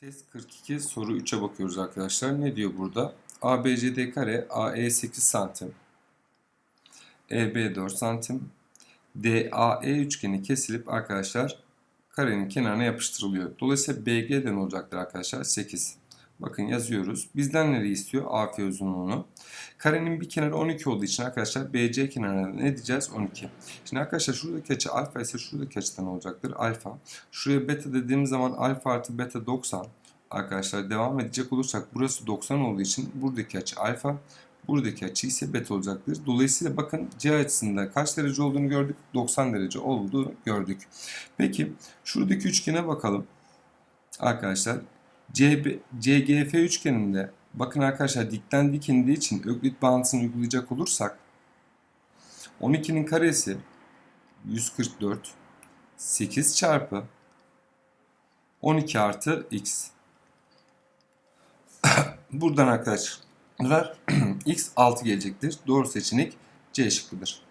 Test 42 soru 3'e bakıyoruz arkadaşlar. Ne diyor burada? ABCD kare AE 8 santim. EB 4 santim. DAE üçgeni kesilip arkadaşlar karenin kenarına yapıştırılıyor. Dolayısıyla BG'den olacaktır arkadaşlar 8. Bakın yazıyoruz. Bizden nereyi istiyor? AF uzunluğunu. Karenin bir kenarı 12 olduğu için arkadaşlar BC kenarına ne diyeceğiz? 12. Şimdi arkadaşlar şuradaki açı alfa ise şuradaki açıdan olacaktır. Alfa. Şuraya beta dediğimiz zaman alfa artı beta 90. Arkadaşlar devam edecek olursak burası 90 olduğu için buradaki açı alfa. Buradaki açı ise beta olacaktır. Dolayısıyla bakın C açısında kaç derece olduğunu gördük? 90 derece olduğunu gördük. Peki şuradaki üçgene bakalım. Arkadaşlar CGF üçgeninde bakın arkadaşlar dikten dik indiği için öklit bağıntısını uygulayacak olursak 12'nin karesi 144 8 çarpı 12 artı x. Buradan arkadaşlar x 6 gelecektir. Doğru seçenek C şıkkıdır.